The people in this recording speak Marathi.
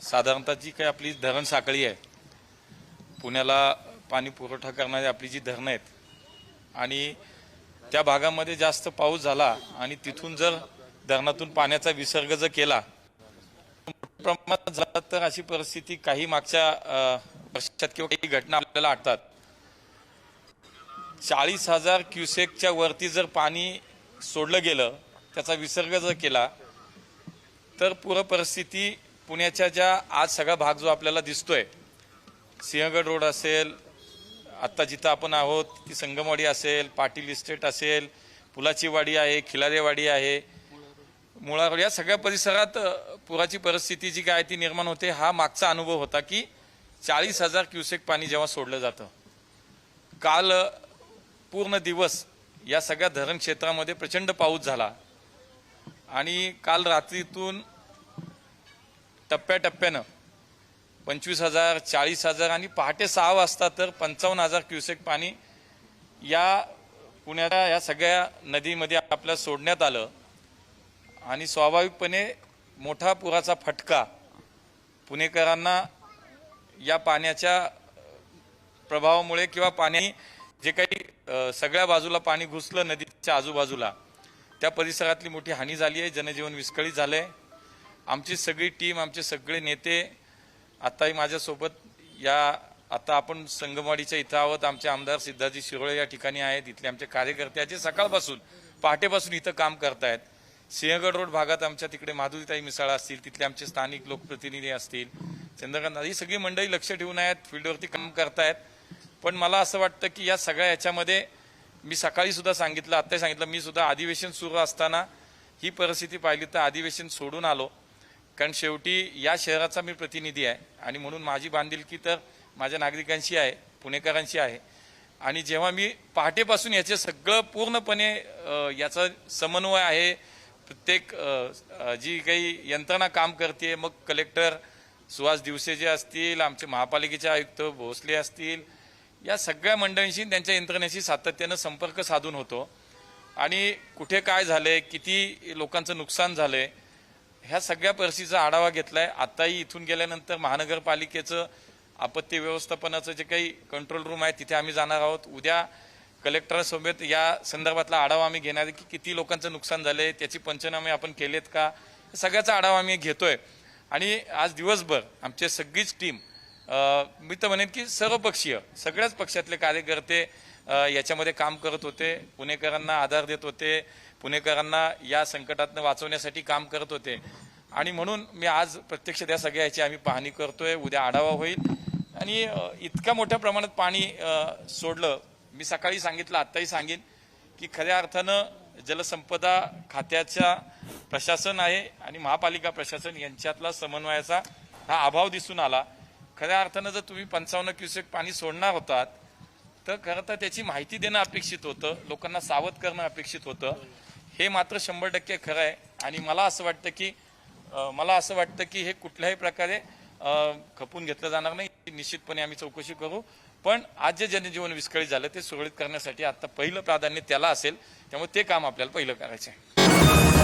साधारणतः जी काही आपली धरण साखळी आहे पुण्याला पाणी पुरवठा करणारी आपली जी धरणं आहेत आणि त्या भागामध्ये जास्त पाऊस झाला आणि तिथून जर धरणातून पाण्याचा विसर्ग जर केला मोठ्या प्रमाणात झाला तर अशी परिस्थिती काही मागच्या वर्षात किंवा काही घटना आपल्याला आठतात चाळीस हजार क्युसेकच्या वरती जर पाणी सोडलं गेलं त्याचा विसर्ग जर केला तर पूर परिस्थिती पुण्याच्या ज्या आज सगळा भाग जो आपल्याला दिसतोय सिंहगड रोड असेल आत्ता जिथं आपण आहोत ती संगमवाडी असेल पाटील इस्टेट असेल पुलाची वाडी आहे खिलारेवाडी आहे मुळारोड या सगळ्या परिसरात पुराची परिस्थिती जी काय ती निर्माण होते हा मागचा अनुभव होता की चाळीस हजार क्युसेक पाणी जेव्हा सोडलं जातं काल पूर्ण दिवस या सगळ्या धरण क्षेत्रामध्ये प्रचंड पाऊस झाला. आणि काल रात्रीतून टप्प्याटप्प्यानं पंचवीस हजार चाळीस हजार आणि पहाटे सहा वाजता तर पंचावन्न हजार क्युसेक पाणी या पुण्याच्या या सगळ्या नदीमध्ये आपल्या सोडण्यात आलं. आणि स्वाभाविकपणे मोठा पुराचा फटका पुणेकरांना या पाण्याच्या प्रभावामुळे किंवा पाणी जे काही सगळ्या बाजूला पाणी घुसलं नदीच्या आजूबाजूला त्या परिसरातली मोठी हानी झाली आहे जनजीवन विस्कळीत झालंय. आमची सगळी टीम आमचे सगळे नेते आताही माझ्यासोबत या आता आपण संगमवाडीच्या इथं आहोत. आमचे आमदार सिद्धाजी शिरोळे या ठिकाणी आहेत. इथले आमचे कार्यकर्ते जे सकाळपासून पहाटेपासून इथं काम करतायत. सिंहगड रोड भागात आमच्या तिकडे माधुरीताई मिसाळ असतील तिथले आमचे स्थानिक लोकप्रतिनिधी असतील चंद्रकांत ही सगळी मंडळी लक्ष ठेवून आहेत फील्डवरती काम करतायत. पण मला असं वाटतं की या सगळ्या याच्यामध्ये मी सकाळी सुद्धा सांगितलं आत्ताही सांगितलं मी सुद्धा अधिवेशन सुरू असताना ही परिस्थिती पाहिली तर अधिवेशन सोडून आलो. कारण शेवटी या शहराचा मी प्रतिनिधी आहे आणि म्हणून माझी बांधिलकी तर माझ्या नागरिकांशी आहे पुणेकरांशी आहे. आणि जेव्हा मी पहाटेपासून याचे सगळं पूर्णपणे याचा समन्वय आहे प्रत्येक जी काही यंत्रणा काम करते मग कलेक्टर सुहास दिवसे जे असतील आमचे महापालिकेचे आयुक्त भोसले असतील या सगळ्या मंडळींशी त्यांच्या यंत्रणेशी सातत्यानं संपर्क साधून होतो. आणि कुठे काय झाले किती लोकांचं नुकसान झालंय ह्या सगळ्या परिस्थितीचा आढावा घेतलाय. आताही इथून गेल्यानंतर महानगरपालिकेचं आपत्ती व्यवस्थापनाचं जे काही कंट्रोल रूम आहे तिथे आम्ही जाणार आहोत. उद्या कलेक्टरांसोबत या संदर्भातला आढावा आम्ही घेणार आहे की किती लोकांचं नुकसान झालंय त्याची पंचनामे आपण केलेत का? सगळ्याचा आढावा आम्ही घेतोय. आणि आज दिवसभर आमची सगळीच टीम मी तर म्हणेन की सर्वपक्षीय सगळ्याच पक्षातले कार्यकर्ते याच्यामध्ये काम करत होते पुणेकरांना आधार देत होते पुणेकरांना या संकटातनं वाचवण्यासाठी काम करत होते. आणि म्हणून मी आज प्रत्यक्ष त्या सगळ्या याची आम्ही पाहणी करतोय उद्या आढावा होईल. आणि इतक्या मोठ्या प्रमाणात पाणी सोडलं मी सकाळी सांगितलं आत्ताही सांगेन की खऱ्या अर्थानं जलसंपदा खात्याच्या प्रशासन आहे आणि महापालिका प्रशासन यांच्यातला समन्वयाचा हा अभाव दिसून आला. खऱ्या अर्थानं जर तुम्ही पंचावन्न क्युसेक पाणी सोडणार होतात तर खरं तर त्याची माहिती देणं अपेक्षित होतं लोकांना सावध करणं अपेक्षित होतं. हे मात्र शंभर टक्के खरं आहे. आणि मला असं वाटतं की मला असं वाटतं की हे कुठल्याही प्रकारे खपून घेतलं जाणार नाही. निश्चितपणे आम्ही चौकशी करू. पण आज जे जनजीवन विस्कळीत झालं ते सुरळीत करण्यासाठी आता पहिलं प्राधान्य त्याला असेल. त्यामुळे ते काम आपल्याला पहिलं करायचं आहे.